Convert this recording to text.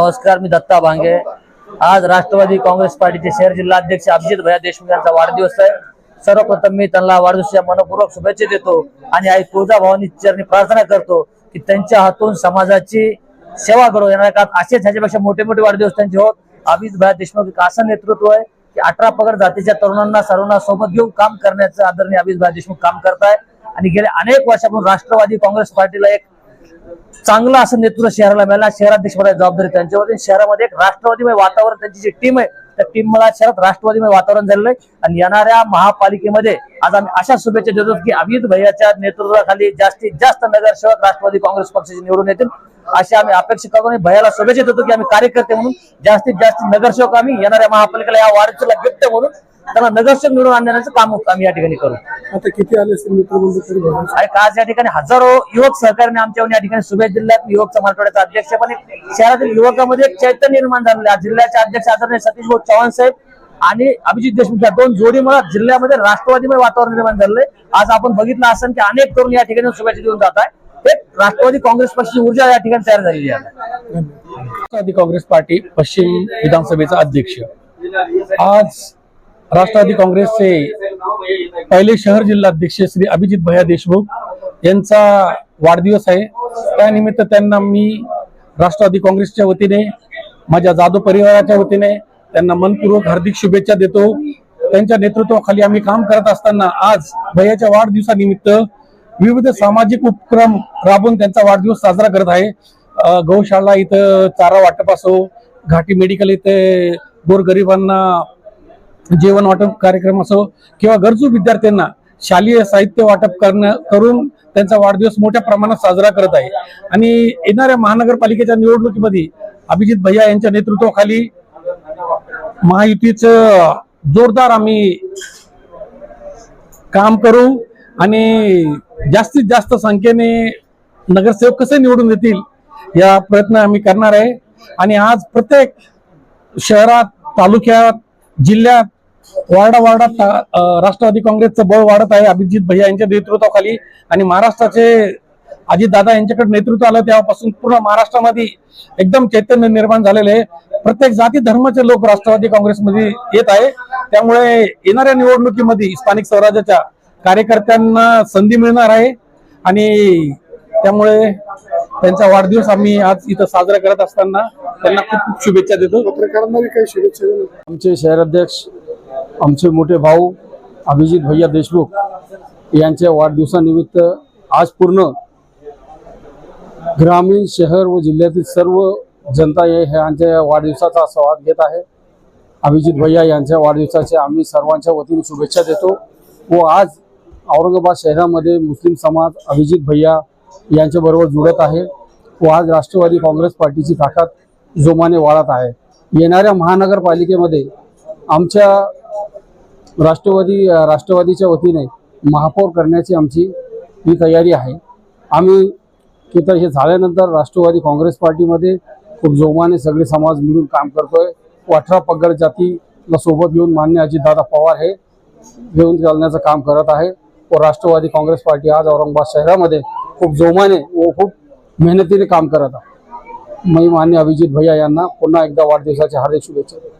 नमस्कार मी दत्ता भांगे. आज राष्ट्रवादी काँग्रेस पार्टीचे शहर जिल्हा अध्यक्ष अभिजित भैया देशमुख यांचा वाढदिवस आहे. सर्वप्रथम मी त्यांना वाढदिवसाच्या मनपूर्वक शुभेच्छा देतो आणि आई तुळजाभवानी चरणी प्रार्थना करतो की त्यांच्या हातून समाजाची सेवा करू. येणाऱ्या काळात असेच ह्याच्यापेक्षा मोठे मोठे वाढदिवस त्यांचे होत. अभिजित भैया देशमुख एक असं नेतृत्व आहे की अठरा पगड जातीच्या तरुणांना सर्वांना सोबत घेऊन काम करण्याचं आदरणीय अभिजित भैया देशमुख काम करताय. आणि गेल्या अनेक वर्षापासून राष्ट्रवादी काँग्रेस पार्टीला एक चांगलं असं नेतृत्व शहराला मिळालं. शहराध्यक्ष पदाची जबाबदारी त्यांच्यावरती शहरामध्ये एक राष्ट्रवादीमय वातावरण त्यांची जी टीम आहे त्या टीम मला शहरात राष्ट्रवादीमय वातावरण झालेलं आहे. आणि येणाऱ्या महापालिकेमध्ये आज आम्ही अशा शुभेच्छा देतो की अमित भैयाच्या नेतृत्वाखाली जास्तीत जास्त नगरसेवक राष्ट्रवादी काँग्रेस पक्षाचे निवडून येतील. अशी आम्ही अपेक्षा करतो आणि भैयाला शुभेच्छा देतो की आम्ही कार्यकर्ते म्हणून जास्तीत जास्त नगरसेवक आम्ही येणाऱ्या महापालिकेला या वाढीला गिफ्ट म्हणून त्यांना नगरसेवक निवडून आणण्याचं काम आम्ही या ठिकाणी करू. आता किती आले असतील मित्रबंधू तरी बघा. आणि आज या ठिकाणी हजारो युवक सहकार्याने आमच्या या ठिकाणी शुभेच्छा जिल्ह्यात युवक समाजवाड्याचा अध्यक्ष पण एक शहरातील युवकांमध्ये एक चैतन्य निर्माण झालेलं आहे. जिल्ह्याचे अध्यक्ष आदरणीय सतीश भाऊ चव्हाण साहेब आणि अभिजित देशमुख या दोन जोडीमुळे जिल्ह्यामध्ये राष्ट्रवादीमय वातावरण निर्माण झालंय आज आपण बघितलं असेल की अनेक तरुण या ठिकाणी शुभेच्छा देऊन जात आहे एक राष्ट्रवादी काँग्रेस पक्षाची ऊर्जा या ठिकाणी तयार झालेली आहे. राष्ट्रवादी काँग्रेस पार्टी पश्चिम विधानसभेचा अध्यक्ष. आज राष्ट्रवादी काँग्रेसचे पहिले शहर जिल्हाध्यक्ष श्री अभिजित भैया देशमुख यांचा वाढदिवस आहे. त्यानिमित्त त्यांना मी राष्ट्रवादी काँग्रेसच्या वतीने माझ्या जाधव परिवाराच्या वतीने त्यांना मनपूर्वक हार्दिक शुभेच्छा देतो. त्यांच्या नेतृत्वाखाली आम्ही काम करत असताना आज भैयाच्या वाढदिवसानिमित्त विविध सामाजिक उपक्रम राबवून त्यांचा वाढदिवस साजरा करत आहे. गौशाळा इथं चारा वाटप असो घाटी मेडिकल इथे गोरगरिबांना जेवण वाटप कार्यक्रम असो किंवा गरजू विद्यार्थ्यांना शालेय साहित्य वाटप करणं करून त्यांचा वाढदिवस मोठ्या प्रमाणात साजरा करत आहे. आणि येणाऱ्या महानगरपालिकेच्या निवडणुकीमध्ये अभिजित भैया यांच्या नेतृत्वाखाली महायुतीचं जोरदार आम्ही काम करू आणि जास्तीत जास्त संख्येने नगरसेवक कसे निवडून येतील या प्रयत्न आम्ही करणार आहे. आणि आज प्रत्येक शहरात तालुक्यात जिल्ह्यात वार्डा वार्डात राष्ट्रवादी काँग्रेसचं बळ वाढत आहे. अभिजित भैया यांच्या नेतृत्वाखाली आणि महाराष्ट्राचे अजितदादा यांच्याकडे नेतृत्व आलं तेव्हापासून पूर्ण महाराष्ट्रामध्ये एकदम चैतन्य निर्माण झालेले आहे. प्रत्येक जाती धर्माचे लोक राष्ट्रवादी काँग्रेसमध्ये येत आहे. त्यामुळे येणाऱ्या निवडणुकीमध्ये स्थानिक स्वराज्याच्या कार्यकर्त्यांना संधी मिळणार आहे. आणि त्यामुळे त्यांचा वाढदिवस आम्ही आज इथं साजरा करत असताना त्यांना खूप खूप शुभेच्छा देतो. पत्रकारांना काही शुभेच्छा. आमचे शहराध्यक्ष आमचे मोठे भाऊ अभिजित भैया देशमुख यांच्या वाढदिवसानिमित्त आज पूर्ण ग्रामीण शहर व जिल्ह्यातील सर्व जनता हे यांच्या वाढदिवसाचा स्वाद घेत आहे. अभिजित भैया यांच्या वाढदिवसाचे आम्ही सर्वांच्या वतीने शुभेच्छा देतो व आज औरंगाबाद शहरामध्ये मुस्लिम समाज अभिजित भैया यांच्याबरोबर जुळत आहे व आज राष्ट्रवादी काँग्रेस पार्टीची ताकद जोमाने वाढत आहे. येणाऱ्या महानगरपालिकेमध्ये आमच्या राष्ट्रवादी राष्ट्रवादीच्या वतीने महापौर करण्याची आमची ही तयारी आहे. आम्ही तिथं हे झाल्यानंतर राष्ट्रवादी काँग्रेस पार्टीमध्ये खूप जोमाने सगळे समाज मिळून काम करतोय. व अठरा पगड जातीला सोबत घेऊन मान्य अजितदादा पवार हे घेऊन चालण्याचं काम करत आहे. व राष्ट्रवादी काँग्रेस पार्टी आज औरंगाबाद शहरामध्ये खूप जोमाने व खूप मेहनतीने काम करत आहे. मी मान्य अभिजित भैया यांना पुन्हा एकदा वाढदिवसाच्या हार्दिक शुभेच्छा देतो.